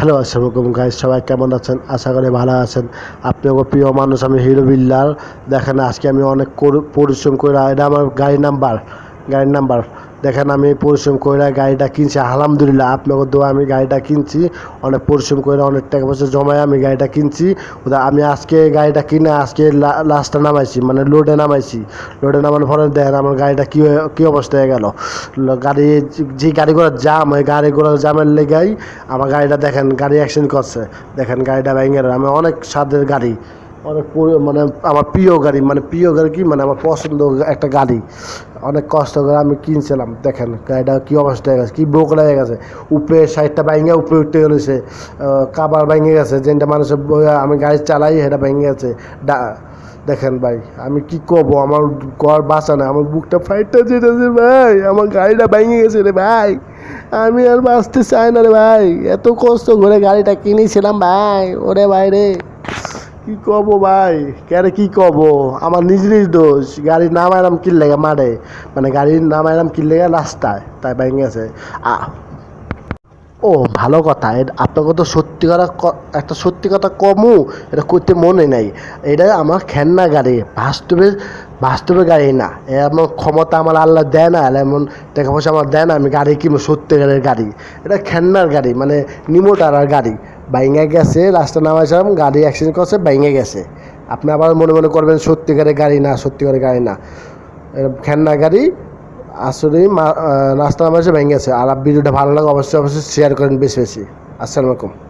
Hello আসসালামাইকুম guys সবাই কেমন আছেন? আশা করি ভালো আছেন। আপনি আমার প্রিয় মানুষ, আমি হিরো বিল্লাল। দেখেন, আজকে আমি অনেক পরিশ্রম করে, এটা আমার গাড়ি নাম্বার গাড়ির নাম্বার। দেখেন আমি পরিশ্রম করে গাড়িটা কিনছি। আলহামদুলিল্লাহ, আপনাকে দোয়া আমি গাড়িটা কিনছি। অনেক পরিশ্রম করে অনেক টাকা পয়সা জমায় আমি গাড়িটা কিনছি। আমি আজকে গাড়িটা কিনে আজকে লা- লাস্টটা নামাইছি মানে লোডে নামাইছি। লোডে নামানোর ফলে দেখেন আমার গাড়িটা কী কী অবস্থা হয়ে গেল। গাড়ি, যে গাড়িগুলোর জাম, ওই গাড়িগুলোর জামের লেগাই আমার গাড়িটা দেখেন, গাড়ি অ্যাক্সিডেন্ট করছে। দেখেন গাড়িটা ভেঙে আমি অনেক স্বাদের গাড়ি। অনেক মানে আমার প্রিয় গাড়ি মানে প্রিয় গাড়ি কি মানে আমার পছন্দ একটা গাড়ি। অনেক কষ্ট করে আমি কিনছিলাম, দেখেন, গাড়িটা কী অবস্থা হয়ে গেছে, কী বোক হয়ে গেছে। উপরে সাইডটা ভেঙে উপরে উঠতে গেছে কাবার ভেঙে গেছে যেটা মানুষের আমি গাড়ি চালাই, সেটা ভেঙে গেছে। ডা- দেখেন ভাই, আমি কি করব? আমার ঘর বাঁচা না আমার বুকটা ফাইটটা যেতেছে, ভাই, আমার গাড়িটা ভেঙে গেছে রে ভাই। আমি আর বাঁচতে চাই না রে ভাই, এত কষ্ট করে গাড়িটা কিনেছিলাম, ভাই, ওরে ভাই রে। কি কব ভাই? কেরে কি কব? আমার নিজেরই দোষ। গাড়ি নামাইলাম কি লেগে মারে। মানে গাড়ি নামাইলাম কি লেগে রাস্তায়। তাই ভেঙে গেছে। ও, ভালো কথা। এ- আপনাকে তো সত্যি কথা একটা সত্যি কথা কমু। এটা করতে মনে নাই। এটা আমার খেলনা গাড়ি। বাস্তবে বাস্তবে গাড়ি না। এমন ক্ষমতা আমার আল্লাহ দেয় না। এমন টাকা পয়সা আমার দেয় না। আমি গাড়ি কিনবো সত্যি গাড়ির গাড়ি। এটা খেলনার গাড়ি। মানে নিমোটারার গাড়ি। বাইঙ্গে গেছে রাস্তা নামাইছিলাম গাড়ি অ্যাক্সিডেন্ট করছে বাইঙ্গে গেছে। আপনি আবার মনে মনে করবেন, সত্যিকারের গাড়ি না, সত্যিকারের গাড়ি না। খেলনা গাড়ি আসলে রাস্তা নামাইছে ভেঙে গেছে। আর ভিডিওটা ভালো লাগে, অবশ্যই অবশ্যই শেয়ার করেন বেশি বেশি। আসসালামু আলাইকুম।